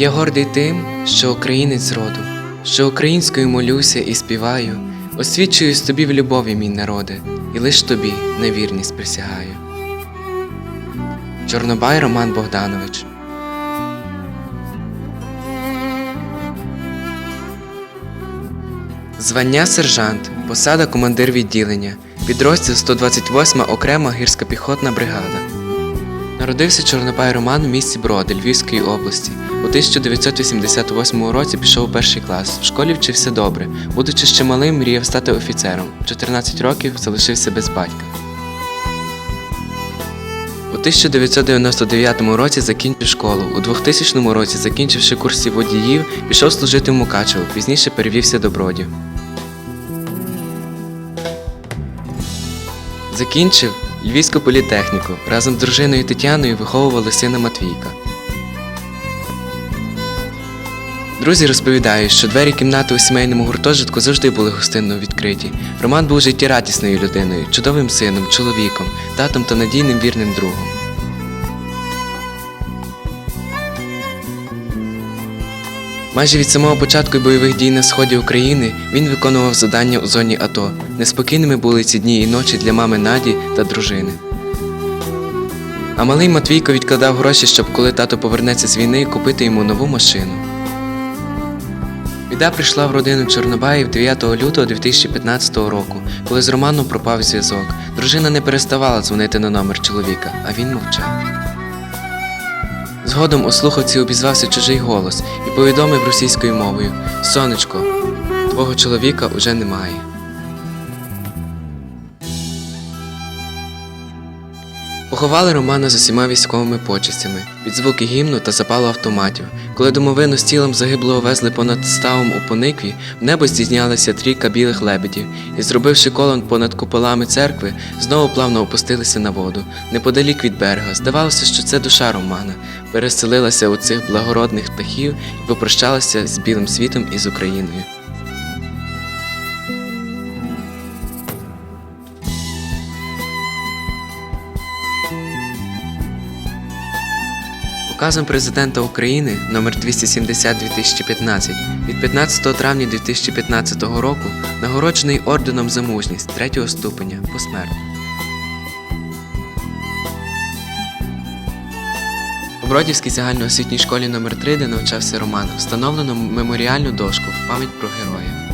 Я гордий тим, що українець роду, що українською молюся і співаю, освічуюсь тобі в любові, мій народе, і лиш тобі на вірність присягаю. Чорнобай Роман Богданович Звання сержант, посада командир відділення, підрозділ 128 окрема гірська піхотна бригада. Народився Чорнобай Роман в місті Броди Львівської області. У 1988 році пішов у перший клас. В школі вчився добре. Будучи ще малим, мріяв стати офіцером. В 14 років залишився без батька. У 1999 році закінчив школу. У 2000 році, закінчивши курси водіїв, пішов служити в Мукачево, пізніше перевівся до Бродів. Закінчив Львівську політехніку. Разом з дружиною Тетяною виховували сина Матвійка. Друзі розповідають, що двері кімнати у сімейному гуртожитку завжди були гостинно відкриті. Роман був життєрадісною людиною, чудовим сином, чоловіком, татом та надійним вірним другом. Майже від самого початку бойових дій на сході України він виконував завдання у зоні АТО. Неспокійними були ці дні і ночі для мами Наді та дружини. А малий Матвійко відкладав гроші, щоб коли тато повернеться з війни, купити йому нову машину. Біда прийшла в родину Чорнобаїв 9 лютого 2015 року, коли з Романом пропав зв'язок. Дружина не переставала дзвонити на номер чоловіка, а він мовчав. Згодом у слухавці обізвався чужий голос і повідомив російською мовою: Сонечко, твого чоловіка уже немає. Поховали Романа з усіма військовими почестями, під звуки гімну та запалу автоматів. Коли домовину з тілом загиблого везли понад ставом у поникві, в небо здійнялися трійка білих лебедів і, зробивши колон понад куполами церкви, знову плавно опустилися на воду, неподалік від берега. Здавалося, що це душа Романа переселилася у цих благородних птахів і попрощалася з білим світом і з Україною. Указом президента України номер 270 2015 від 15 травня 2015 року нагороджений орденом за мужність третього ступеня посмертно. У Бродівській загальноосвітній школі номер 3 де навчався Роман, встановлено меморіальну дошку в пам'ять про героя.